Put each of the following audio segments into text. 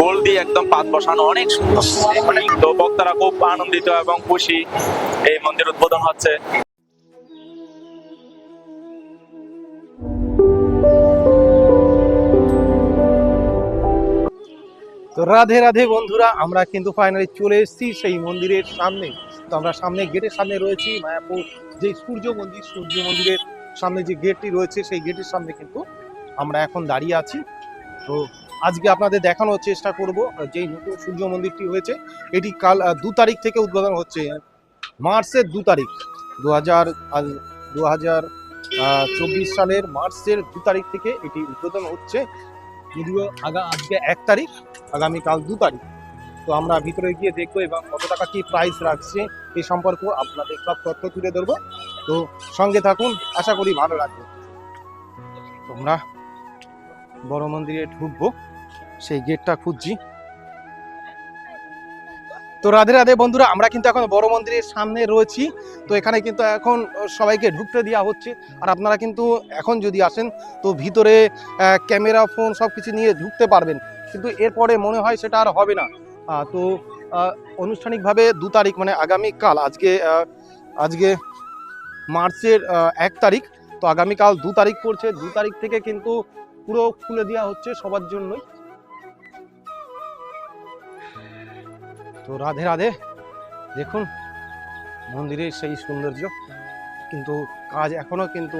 গোল দিয়ে একদম পাত বসানো অনেক সুন্দর। তো খুব আনন্দিত এবং খুশি এই মন্দির উদ্বোধন হচ্ছে। তো রাধে রাধে বন্ধুরা, আমরা কিন্তু ফাইনালি চলে এসেছি সেই মন্দিরের সামনে। তো আমরা সামনে গেটের সামনে রয়েছি, মায়াপুর যে সূর্য মন্দির, সূর্য মন্দিরের সামনে যে গেটটি রয়েছে, সেই গেটের সামনে কিন্তু আমরা এখন দাঁড়িয়ে আছি। তো আজকে আপনাদের দেখানোর চেষ্টা করব যেই নতুন সূর্য মন্দিরটি হয়েছে, এটি কাল দু তারিখ থেকে উদ্বোধন হচ্ছে। মার্চের দু তারিখ, দু হাজার দু হাজার চব্বিশ সালের মার্চের দু তারিখ থেকে এটি উদ্বোধন হচ্ছে। যদিও আগা, আজকে এক তারিখ, আগামীকাল দু তারিখ। তো আমরা ভিতরে গিয়ে দেখব এবং কত টাকা কি প্রাইস রাখছে এই সম্পর্ক আপনাদের সব তথ্য তুলে ধরবো। তো সঙ্গে থাকুন, আশা করি ভালো লাগবে। তোমরা বড় মন্দিরে ঢুকবো। সেই গেটটা খুঁজছি। তো রাধে রাধে বন্ধুরা, আমরা কিন্তু এখন বড় মন্দিরের সামনে রয়েছি। তো এখানে কিন্তু এখন সবাইকে ঢুকতে দেওয়া হচ্ছে। আর আপনারা কিন্তু এখন যদি আসেন, তো ভিতরে ক্যামেরা ফোন সব কিছু নিয়ে ঢুকতে পারবেন। কিন্তু এরপরে মনে হয় সেটা আর হবে না। তো আনুষ্ঠানিকভাবে দু তারিখ মানে আগামীকাল, আজকে আজকে মার্চের এক তারিখ। তো আগামীকাল দু তারিখ পড়ছে। দু তারিখ থেকে কিন্তু পুরো খুলে দেওয়া হচ্ছে সবার জন্যই। তো রাধে রাধে। দেখুন, মন্দিরের সেই সৌন্দর্য। কিন্তু কাজ এখনও কিন্তু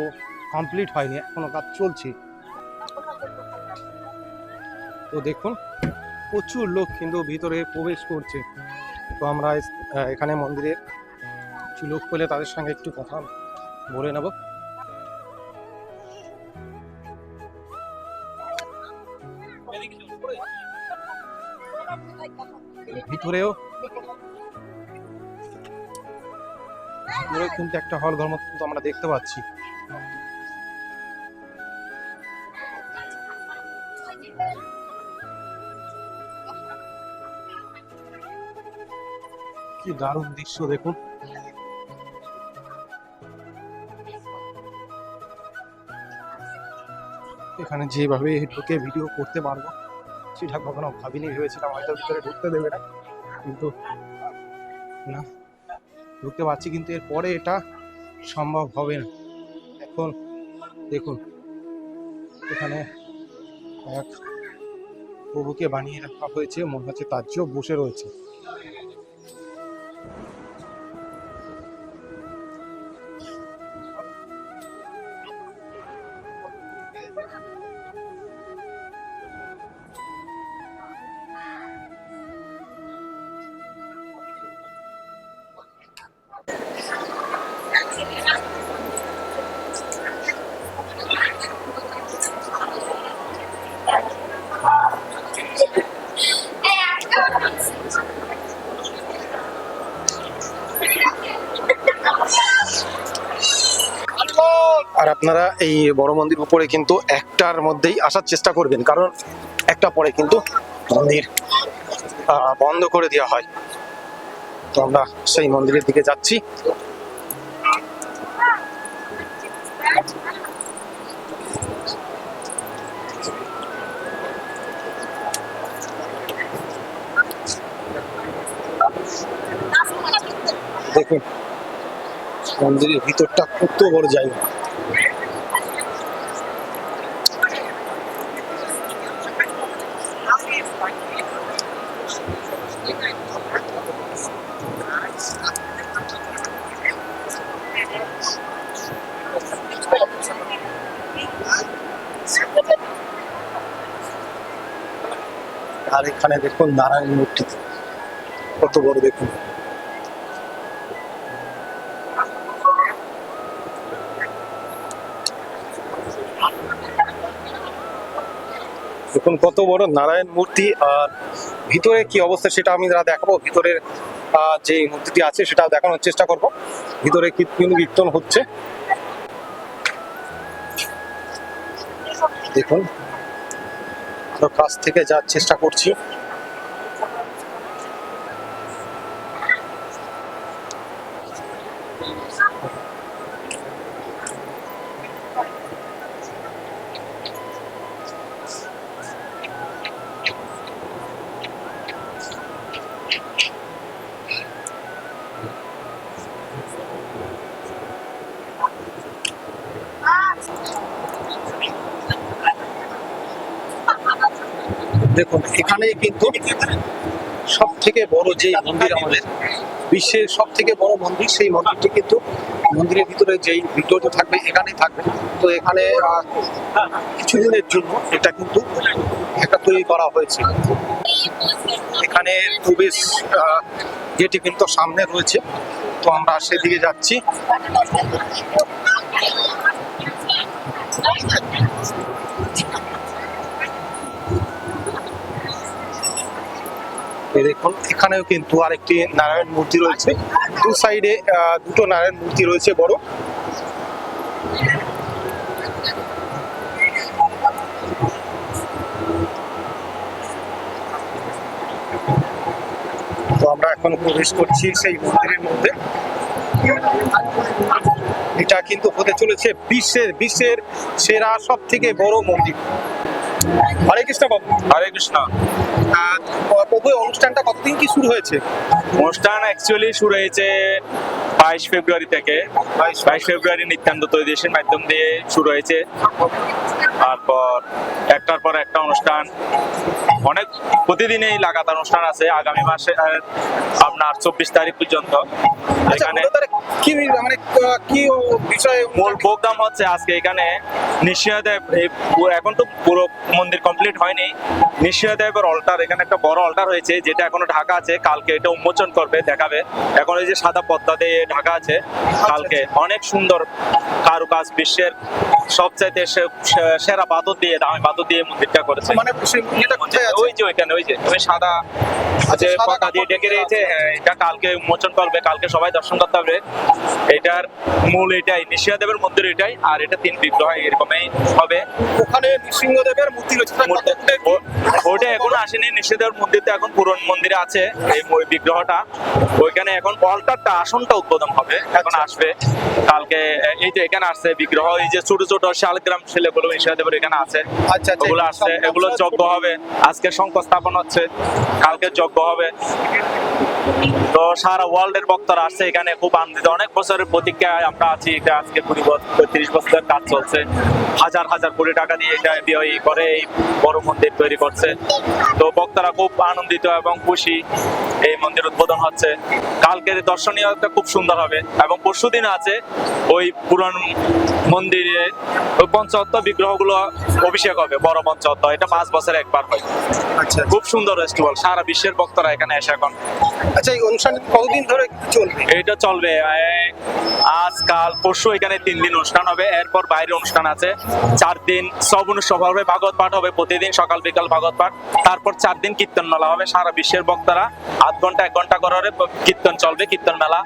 কমপ্লিট হয়নি, এখনও কাজ চলছে। তো দেখুন, প্রচুর লোক কিন্তু ভিতরে প্রবেশ করছে। তো আমরা এখানে মন্দিরে কিছু লোক পেলে তাদের সঙ্গে একটু কথা বলে নেব। ভিতরেও ভিতরে কিন্তু একটা হল ঘর মতো কিন্তু আমরা দেখতে পাচ্ছি। কি দারুণ দৃশ্য, দেখুন। এখানে যেভাবে ঢুকে ভিডিও করতে পারব। সেটা কখনো ভাবিনি, ভেবেছিলাম হয়তো ভিতরে ঢুকতে দেবে না। কিন্তু না, ঢুকতে পারছি, কিন্তু এরপরে এটা সম্ভব হবে না। এখন দেখুন, এখানে এক প্রভুকে বানিয়ে রাখা হয়েছে, মনে হচ্ছে তার বসে রয়েছে। আর আপনারা এই বড় মন্দির উপরে কিন্তু একটার মধ্যেই আসার চেষ্টা করবেন, কারণ একটা পরে কিন্তু মন্দির বন্ধ করে দেওয়া হয়। তো আমরা সেই মন্দিরের দিকে যাচ্ছি। দেখুন মন্দিরের ভিতরটা কত বড় জায়গা। আর এখানে দেখুন নারায়ণ মূর্তি। কত বড় দেখুন। দেখুন, কত বড় নারায়ণ মূর্তি, আর ভিতরে কি অবস্থা সেটা আমি যারা দেখাবো, ভিতরের যে মূর্তিটি আছে সেটা দেখানোর চেষ্টা করব। ভিতরে কীর্তন কীর্তন হচ্ছে। দেখুন কাছ থেকে যাওয়ার চেষ্টা করছি। দেখুন এখানে কিন্তু সব থেকে বড় যে মন্দির আমাদের, বিশ্বের সব থেকে বড় মন্দির, সেই মন্দিরটি কিন্তু মন্দিরের ভিতরে যেই ভিডিওটি থাকবে, এখানেই থাকবে। তো এখানে কিছুদিনের জন্য এটা কিন্তু একটা তৈরি করা হয়েছে। এখানে প্রবেশ যেটি কিন্তু সামনে রয়েছে। তো আমরা সেদিকে যাচ্ছি। দেখুন, এখানেও কিন্তু আরেকটি নারায়ণ মূর্তি রয়েছে। দু সাইডে দুটো নারায়ণ মূর্তি রয়েছে বড়। তো আমরা এখন প্রবেশ করছি সেই মন্দিরের মধ্যে। এটা কিন্তু হতে চলেছে বিশ্বের বিশ্বের সেরা সব থেকে বড় মন্দির। হরে কৃষ্ণ বাবু। হরে কৃষ্ণ। প্রভু অনুষ্ঠানটা কতদিন কি শুরু হয়েছে? অনুষ্ঠান অ্যাকচুয়ালি শুরু হয়েছে বাইশ ফেব্রুয়ারি থেকে। বাইশ ফেব্রুয়ারি। নিত্যান্ত দেশের মাধ্যম দিয়ে শুরু হয়েছে। তারপর একটার পর একটা অনুষ্ঠান। অনেক প্রতিদিনই লাগাতার অনুষ্ঠান আছে। আগামী মাসে আপনার চব্বিশ তারিখ পর্যন্ত। আচ্ছা এখানে কি মানে কি বিষয়ে মূল প্রোগ্রাম হচ্ছে আজকে এখানে এখন তো পুরো মন্দির কমপ্লিট হয়নি। নিশ্চয়দেবের অল্টার এখানে একটা বড় অল্টার হয়েছে যেটা এখনও ঢাকা আছে। কালকে এটা উন্মোচন করবে দেখাবে। এখন এই যে সাদা পদ্মা দিয়ে ঢাকা আছে কালকে। অনেক সুন্দর কারুকাজ বিশ্বের সবচাইতে সেরা পাথর দিয়ে দামি পাথর দিয়ে মন্দিরটা করেছে। মানে এটা কোথায় ওই যে ওইখানে ওই যে ওই সাদা পতা দিয়ে ডেকে রয়েছে হ্যাঁ, এটা কালকে উন্মোচন করবে কালকে সবাই দর্শন করতে হবে। এটার মূল এটাই মন্দির এটাই আর এটা তিন বিগ্রহ এরকমই হবে। ওখানে নৃসিংহদেবের মূর্তি রয়েছে। ওটা এখনও আসেনি মন্দির তো এখন পুরন মন্দিরে আছে এই বিগ্রহটা। ওইখানে এখন অল্টারটা আসনটা উদ্বোধন হবে এখন আচ্ছা। আসবে। কালকে এই যে এখানে আসছে বিগ্রহ এই যে ছোট ছোট শালগ্রাম ছেলেগুলো নিষেধের এখানে আছে। আচ্ছা আচ্ছা। ওগুলো আসছে এগুলো যজ্ঞ হবে। আজকে শঙ্খ স্থাপন হচ্ছে কালকে যজ্ঞ হবে। তো সারা ওয়ার্ল্ড এর ভক্তরা আসছে এখানে খুব আনন্দিত। অনেক বছরের প্রতীক্ষায় আমরা আছি এটা আজকে কুড়ি বছর তিরিশ বছরের কাজ চলছে। হাজার হাজার কোটি টাকা দিয়ে এটা ব্যয় করে এই বড় মন্দির তৈরি করছে। তো ভক্তরা খুব আনন্দিত এবং খুশি এই মন্দির উদ্বোধন হচ্ছে। কালকের দর্শনীয়তা খুব সুন্দর হবে এবং পরশু দিন আছে ওই পুরান মন্দিরে ওই পঞ্চত্ব বিগ্রহগুলো অভিষেক হবে বড় এটা পাঁচ বছরে একবার হয়। আচ্ছা খুব সুন্দর ফেস্টিভ্যাল সারা বিশ্বের ভক্তরা এখানে এসে এখন। আচ্ছা এই অনুষ্ঠান কতদিন ধরে চলবে? এটা চলবে এই আজ কাল পরশু এখানে তিন দিন অনুষ্ঠান হবে এরপর বাইরে অনুষ্ঠান আছে। চার দিন সব হবে ভাগবত পাঠ হবে প্রতিদিন সকাল বিকাল ভাগবত পাঠ। তারপর চার দিন কীর্তন মেলা হবে সারা বিশ্বের ভক্তরা আধ ঘণ্টা এক ঘণ্টা করে কীর্তন চলবে কীর্তন মেলা।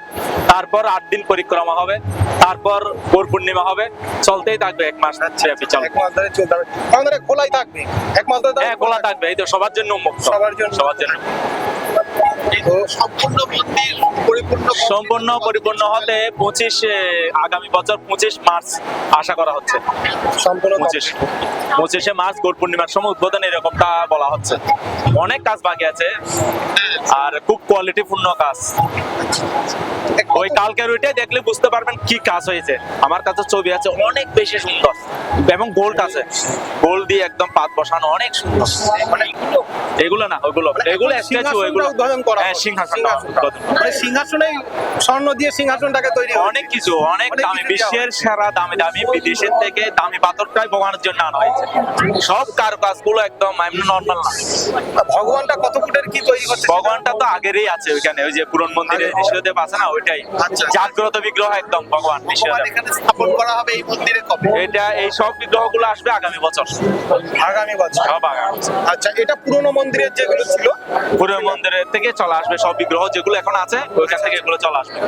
তারপর আট দিন পরিক্রমা হবে তারপর ভোর পূর্ণিমা হবে চলতেই থাকবে এক মাস ব্যাপী চলবে। খোলাই থাকবে? একমাত্র হ্যাঁ খোলা থাকবে এই তো সবার জন্য মুক্ত সবার জন্য। সবার জন্য সম্পূর্ণ পরিপূর্ণ হতে পঁচিশ আগামী বছর পঁচিশ মার্চ আশা করা হচ্ছে। সম্পূর্ণ পঁচিশ পঁচিশে মার্চ গোর পূর্ণিমার সময় উদ্বোধন এরকমটা বলা হচ্ছে। অনেক কাজ বাকি আছে আর খুব কোয়ালিটিপূর্ণ কাজ। ওই কালকের ওইটাই দেখলে বুঝতে পারবেন কি কাজ হয়েছে। আমার কাছে ছবি আছে অনেক বেশি সুন্দর এবং গোল্ড আছে। গোল্ড দিয়ে একদম পাত বসানো অনেক সুন্দর। মানে এগুলো না ওইগুলো এগুলো স্ট্যাচু এগুলো। উদ্বোধন হ্যাঁ সিংহাসনটা। মানে সিংহাসনে স্বর্ণ দিয়ে সিংহাসনটাকে তৈরি অনেক কিছু অনেক অনেক দামি বিশ্বের সেরা দামি দামি বিদেশের থেকে দামি পাথরটাই ভগবানের জন্য আনা হয়েছে। সব কারুকাজগুলো একদম নর্মাল না। ভগবানটা কত ফুটের কি তৈরি করছে ভগবানটা তো আগেরই আছে ওইখানে ওই যে পুরন মন্দিরে আগে- আছে না ওইটাই। আচ্ছা। জাগ্রত বিগ্রহ একদম ভগবান ভগবান এখানে স্থাপন করা হবে এই মন্দিরে কবে? এটা এই সব বিগ্রহগুলো আসবে আগামী বছর। আগামী বছর। আচ্ছা এটা পুরনো মন্দিরের যেগুলো ছিল? পুরো মন্দিরের থেকে চলে আসবে সব বিগ্রহ যেগুলো এখন আছে ওইখান থেকে এগুলো চলে আসবে।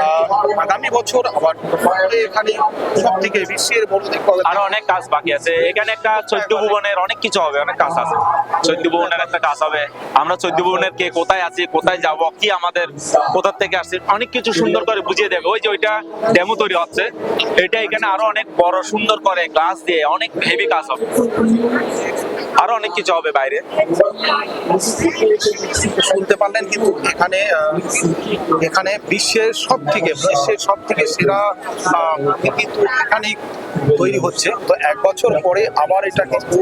আহ এখন আগামী বছর আবার এখানে সব থেকে বিশ্বের বড় দিক আরও অনেক কাজ বাকি আছে। এখানে একটা চৈদ্য ভুবনের অনেক কিছু হবে অনেক কাজ আছে। চৈদ্য ভুবনের একটা কাজ হবে। আমরা চৈদ্য ভুবনের কে কোথায় আছি কোথায় যাব কি আমাদের কোথা থেকে আসছি অনেক কিছু সুন্দর করে বুঝিয়ে দেবে। ওই যে ওইটা ডেমো তৈরি হচ্ছে। এটা এখানে আরও অনেক বড় সুন্দর করে গ্লাস দিয়ে অনেক হেভি কাজ হবে। আরও অনেক কিছু হবে বাইরে। শুনতে পারলেন কিন্তু এখানে এখানে বিশ্বের সব থেকে বিশ্বের সব থেকে সেরা কিন্তু এখানেই তৈরি হচ্ছে। তো এক বছর পরে আবার এটা কিন্তু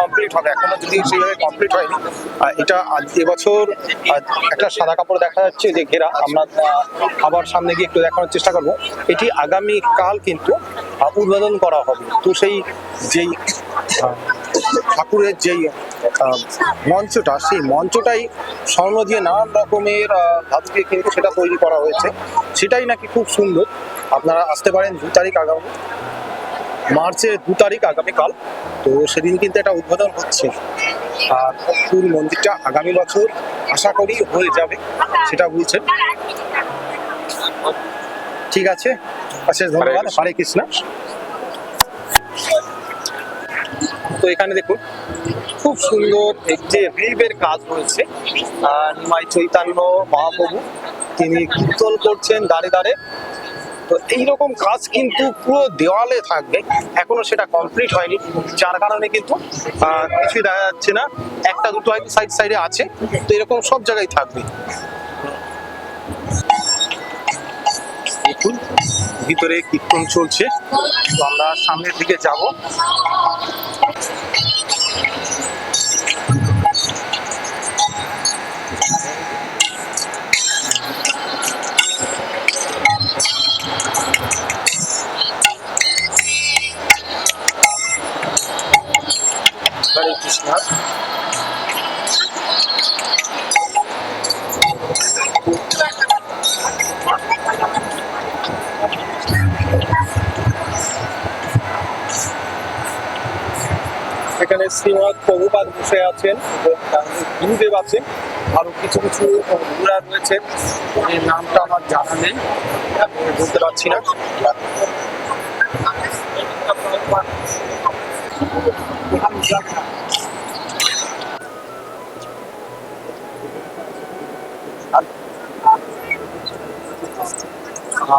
কমপ্লিট হবে। এখনও যদি সেইভাবে কমপ্লিট হয়নি এটা এবছর একটা সাদা কাপড় দেখা যাচ্ছে যে ঘেরা। আমরা আবার সামনে গিয়ে একটু দেখানোর চেষ্টা করব। এটি আগামী কাল কিন্তু উদ্বোধন করা হবে। তো সেই যেই ঠাকুরের যেই মঞ্চটা সেই মঞ্চটাই স্বর্ণ দিয়ে নানান রকমের দিয়ে কিন্তু সেটা তৈরি করা হয়েছে। সেটাই নাকি খুব সুন্দর। আপনারা আসতে পারেন দু তারিখ আগামী। মার্চের দু তারিখ আগামীকাল। তো সেদিন কিন্তু এটা উদ্বোধন হচ্ছে। আর ফুল মন্দিরটা আগামী বছর আশা করি হয়ে যাবে সেটা বলছেন। ঠিক আছে? অশেষ ধন্যবাদ। হরে কৃষ্ণ। তো এখানে দেখুন খুব সুন্দর একটি রিলিফের কাজ আহ, নিমাই চৈতন্য মহাপ্রভু তিনি কীর্তন করছেন দাঁড়ে দাঁড়ে তো এইরকম কাজ কিন্তু পুরো দেওয়ালে থাকবে। এখনও সেটা কমপ্লিট হয়নি। যার কারণে কিন্তু কিছুই দেখা যাচ্ছে না। একটা দুটো হয়তো সাইড সাইডে আছে। তো এরকম সব জায়গায় থাকবে। দেখুন ভিতরে কীর্তন চলছে। তো আমরা সামনের দিকে যাব। next. শ্রীমৎ বসে আছেন এবং গুরুদেব আছেন আরও কিছু কিছু গুরুরা রয়েছেন এর নামটা আমার জানা নেই। আমি বলতে পারছি না।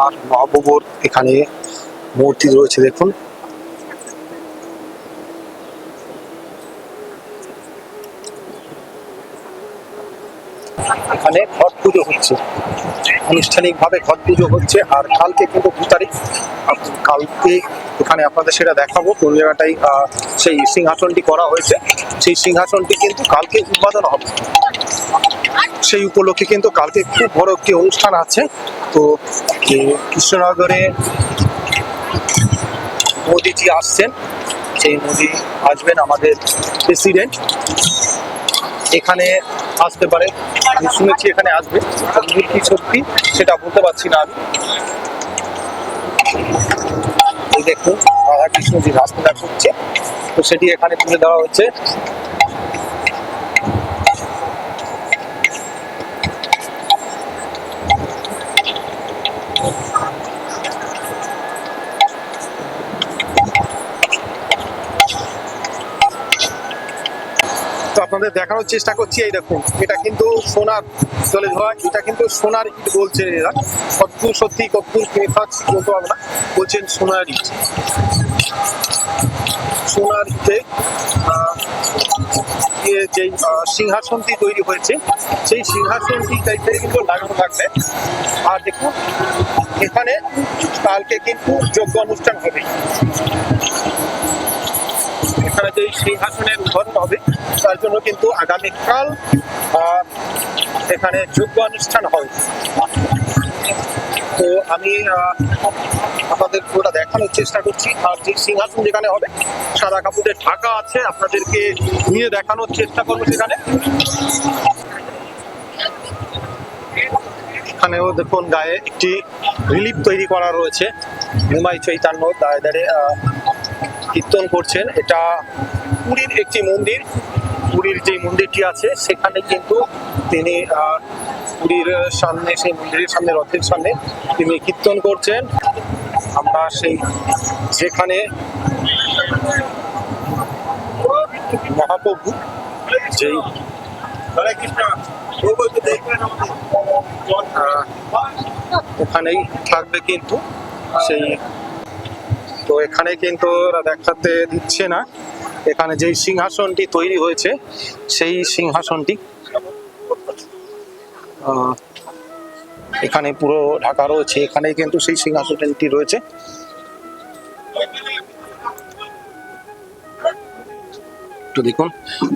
আর মহাপ্রভুর এখানে মূর্তি রয়েছে, দেখুন। এখানে ঘট পুজো হচ্ছে। আনুষ্ঠানিকভাবে ঘট পুজো হচ্ছে, আর কালকে কিন্তু দু তারিখ। কালকে এখানে আপনাদের সেটা দেখাবো, কোন জায়গাটাই সেই সিংহাসনটি করা হয়েছে। সেই সিংহাসনটি কিন্তু কালকে উৎপাদন হবে। সেই উপলক্ষে কিন্তু কালকে খুব বড় একটি অনুষ্ঠান আছে। তো কৃষ্ণনগরে মোদিজি আসছেন। সেই মোদি আসবেন আমাদের প্রেসিডেন্ট। এখানে আসতে পারে। আমি শুনেছি এখানে আসবে। কি সত্যি সেটা বলতে পারছি না আমি। এই দেখুন, রাধাকৃষ্ণ যে রাস্তাটা করছে, তো সেটি এখানে তুলে দেওয়া হচ্ছে আপনাদের দেখানোর চেষ্টা করছি এই দেখুন এটা কিন্তু সোনার চলে ধোয়া এটা কিন্তু সোনার ইট বলছে এরা। কতদূর সত্যি কতদূর মিথ্যা বলতে পারব না বলছেন সোনার ইট। সোনার ইটে যেই আহ, সিংহাসনটি তৈরি হয়েছে সেই সিংহাসনটি টাইপের কিন্তু লাগানো থাকবে। আর দেখুন এখানে কালকে কিন্তু যোগ্য অনুষ্ঠান হবে। এখানে যে সিংহাসনের উদ্বোধন হবে তার জন্য কিন্তু আগামীকাল এখানে যোগ্য অনুষ্ঠান হবে। তো আমি আপনাদের পুরোটা দেখানোর চেষ্টা করছি। আর যে সিংহাসন যেখানে হবে সাদা কাপড়ের ঢাকা আছে আপনাদেরকে নিয়ে দেখানোর চেষ্টা করব সেখানে। এখানেও দেখুন গায়ে একটি রিলিফ তৈরি করা রয়েছে। নিমাই চৈতন্য আহ, কীর্তন করছেন, এটা পুরীর একটি মন্দির। পুরীর যে মন্দিরটি আছে, সেখানে কিন্তু তিনি পুরীর সামনে, সেই মন্দিরের সামনে, রথের সামনে তিনি কীর্তন করছেন। আমরা সেই, যেখানে মহাপ্রভু, যেই ওখানেই থাকবে কিন্তু সেই তো এখানে কিন্তু ওরা দেখাতে দিচ্ছে না। এখানে যেই সিংহাসনটি তৈরি হয়েছে, সেই সিংহাসনটি এখানে পুরো ঢাকা রয়েছে। এখানে কিন্তু সেই সিংহাসনটি রয়েছে। একটু দেখুন,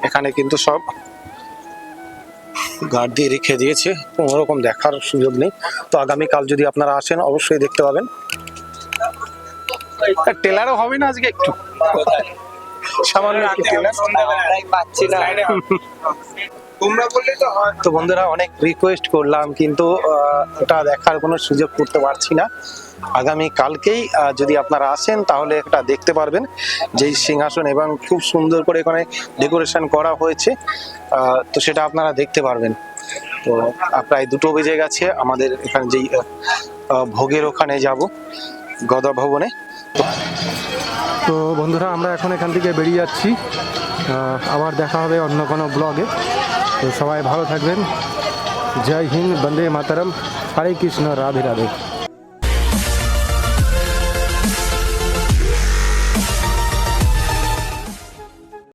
এখানে কিন্তু সব গার্ড দিয়ে রেখে দিয়েছে। কোনো রকম দেখার সুযোগ নেই। তো আগামীকাল যদি আপনারা আসেন, অবশ্যই দেখতে পাবেন। টেলারও হবে না আজকে একটু? সামান্য পাচ্ছি না। তো বন্ধুরা অনেক রিকোয়েস্ট করলাম কিন্তু ওটা দেখার কোনো সুযোগ করতে পারছি না। আগামী কালকেই যদি আপনারা আসেন তাহলে এটা দেখতে পারবেন যেই সিংহাসন এবং খুব সুন্দর করে এখানে ডেকোরেশন করা হয়েছে। তো সেটা আপনারা দেখতে পারবেন। তো প্রায় দুটো বেজে গেছে আমাদের এখানে যেই ভোগের ওখানে যাব গদা ভবনে। তো বন্ধুরা, আমরা এখন এখান থেকে বেরিয়ে যাচ্ছি। আবার দেখা হবে অন্য কোনো ব্লগে। তো সবাই ভালো থাকবেন। জয় হিন্দ, বন্দে মাতারম। হরে কৃষ্ণ, রাধে রাধে।